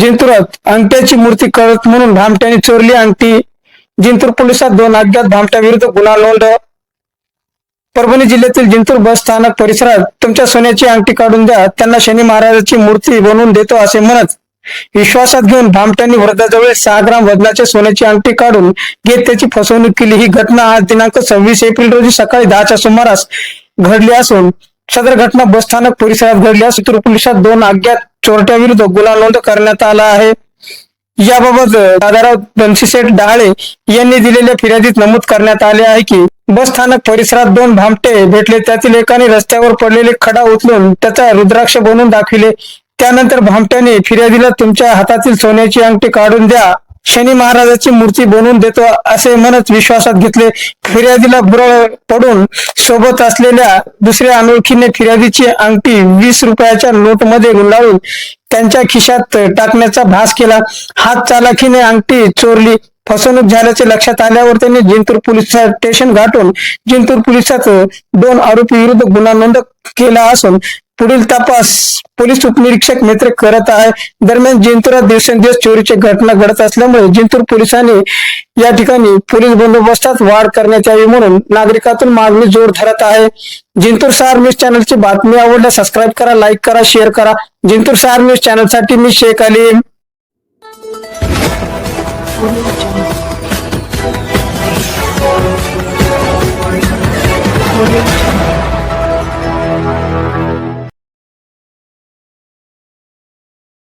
जिंतुरात अंगठ्याची मूर्ती कळत म्हणून भामट्याने चोरली अंगठी. जिंतूर पोलिसात दोन अज्ञात भामट्या विरुद्ध गुन्हा नोंद. परभणी जिल्ह्यातील जिंतूर बस स्थानक परिसरात तुमच्या सोन्याची अंगठी काढून द्या. त्यांना शनी महाराजाची मूर्ती बनवून देतो असे म्हणत विश्वासात घेऊन भामट्यांनी वृद्धाजवळ सहा ग्राम वजनाच्या सोन्याची अंगठी काढून घेत त्याची फसवणूक केली. ही घटना आज दिनांक सव्वीस एप्रिल रोजी सकाळी दहाच्या सुमारास घडली असून सदर घटना बसस्थानक परिसरात घडली असून पोलिसात दोन अज्ञात चोरट्या विरुद्ध गुन्हा नोंद करण्यात आला आहे. याबाबत दादाराव बनशीसेठ डहाळे यांनी दिलेल्या फिर्यादीत नमूद करण्यात आले आहे की बस स्थानक परिसरात दोन भामटे भेटले. त्यातील एकाने रस्त्यावर पडलेले खडा उचलून त्याचा रुद्राक्ष बनवून दाखविले. त्यानंतर भामट्याने फिर्यादीला तुमच्या हातातील सोन्याची अंगठी काढून द्या. शनी महाराजाची मूर्ती बनवून देतो असे म्हणत विश्वासात घेतले. फिर्यादीला बुरळ पडून सोबत असलेल्या दुसऱ्या अनोळखीने फिर्यादीची अंगठी वीस रुपयाच्या नोटमध्ये गुंडाळून त्यांच्या खिशात टाकण्याचा भास केला. हात चालाखीने अंगठी चोरली. फसवणूक झाल्याचे लक्षात आल्यावर त्यांनी जिंतूर पोलीस स्टेशन गाठून जिंतूर पोलिसात दोन आरोपी विरुद्ध गुन्हा नोंद केला असून पुढील तपास पोलीस उपनिरीक्षक मित्र करत आहे. दरम्यान जिंतुरात दिवसेंदिवस चोरीची घटना घडत असल्यामुळे जिंतूर पोलिसांनी या ठिकाणी पोलीस बंदोबस्तात वाढ करण्यात यावी म्हणून नागरिकातून मागणी जोर धरत आहे. जिंतूर सहार न्यूज चॅनलची बातमी आवडल्या सबस्क्राईब करा लाईक करा शेअर करा. जिंतूर सहार न्यूज चॅनलसाठी मी शेख अलीम Audio Jungle.